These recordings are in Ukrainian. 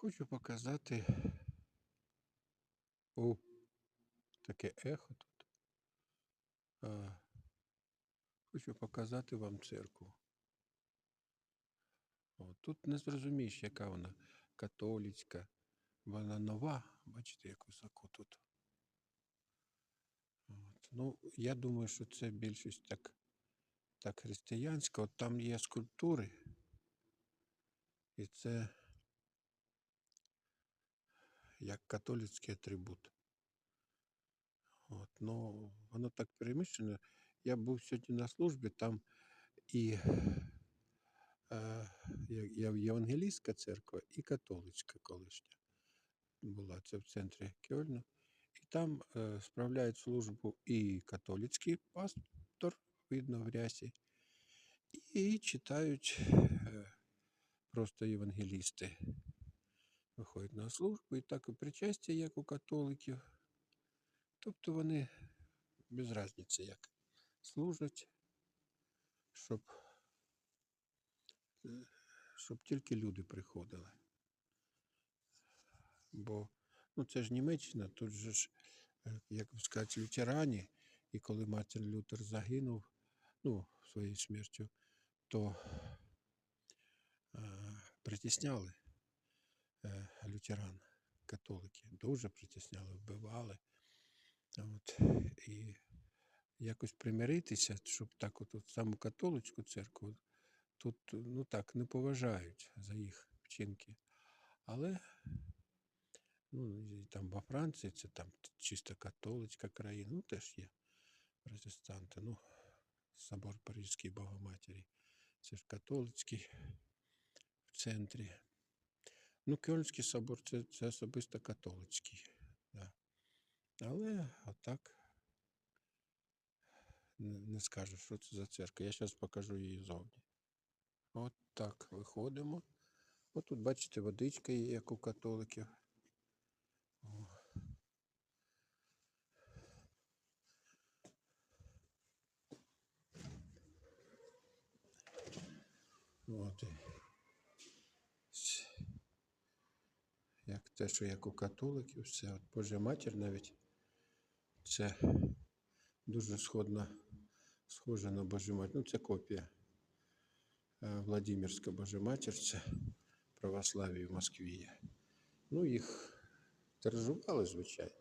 Хочу показати. О, таке ехо тут. А, хочу показати вам церкву. О, тут не зрозумієш, яка вона католицька. Вона нова, бачите, як високо тут. От. Ну, я думаю, що це більшість так, так християнська. От там є скульптури. І це як католицький атрибут. От, ну, воно так переміщено. Я був сьогодні на службі, там і е, є- є євангелійська церква, і католицька колишня була. Це в центрі Кьольну. І там е, справляють службу і католицький пастор, видно в рясі, і читають е, просто євангелісти. Виходять на службу і так і причастя, як у католиків. Тобто вони без різниці як служать, щоб, е, щоб тільки люди приходили. Бо ну, це ж Німеччина, тут же ж, е, як сказати, лютерані, і коли Мартин Лютер загинув, ну, своєю смертю, то е, притісняли лютеран, католики. Дуже притісняли, вбивали. От, і якось примиритися, щоб так от, от саму католицьку церкву тут ну так не поважають за їх вчинки. Але ну, і там во Франції це там чисто католицька країна, ну теж є протестанти. Ну, собор Паризької Богоматері. Це ж католицький в центрі. Ну, Кьольнський собор це, це особисто католицький. Да. Але отак не, скажеш, що це за церква. Я зараз покажу її зовні. От так виходимо. От тут, бачите, водичка є, як у католиків. От. і с- Як те, що як у католиків, все. От Божа матір навіть це дуже сходна, схоже на Божу матір. Ну, це копія. Е, Владимирська Божа матір, це православ'я в Москві. Ну, їх тиражували, звичайно.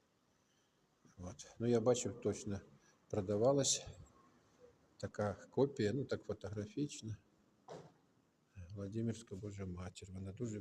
От. Ну, я бачив, точно продавалась така копія, ну так фотографічна. Владимирська Божа матір. Вона дуже